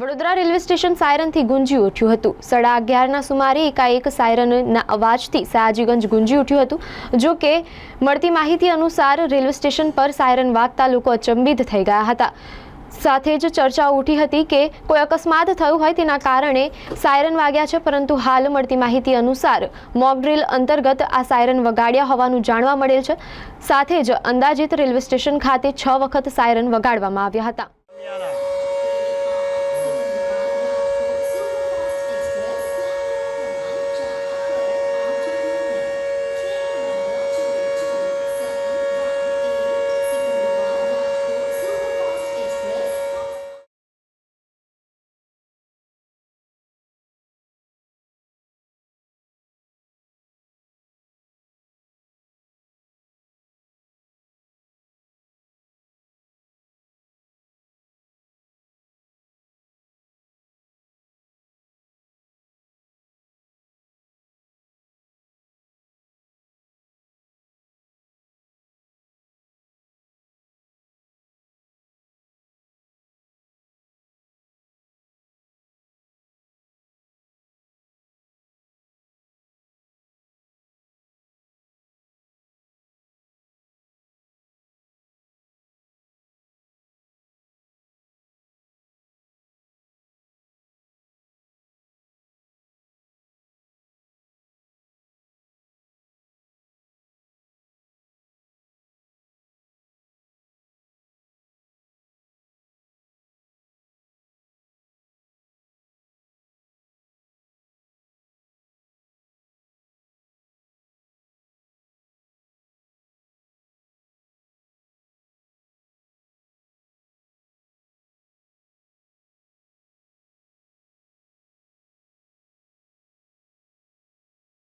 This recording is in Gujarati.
વડોદરા રેલવે સ્ટેશન સાયરનથી ગુંજી ઉઠ્યું હતું. સાડા અગિયારના સુમારે એકાએક સાયરનના અવાજથી સયાજીગંજ ગુંજી ઉઠ્યું હતું. જો કે મળતી માહિતી અનુસાર રેલવે સ્ટેશન પર સાયરન વાગતા લોકો અચંબિત થઈ ગયા હતા. સાથે જ ચર્ચા ઉઠી હતી કે કોઈ અકસ્માત થયું હોય તેના કારણે સાયરન વાગ્યા છે, પરંતુ હાલ મળતી માહિતી અનુસાર મોક અંતર્ગત આ સાયરન વગાડ્યા હોવાનું જાણવા મળેલ છે. સાથે જ અંદાજિત રેલવે સ્ટેશન ખાતે છ વખત સાયરન વગાડવામાં આવ્યા હતા.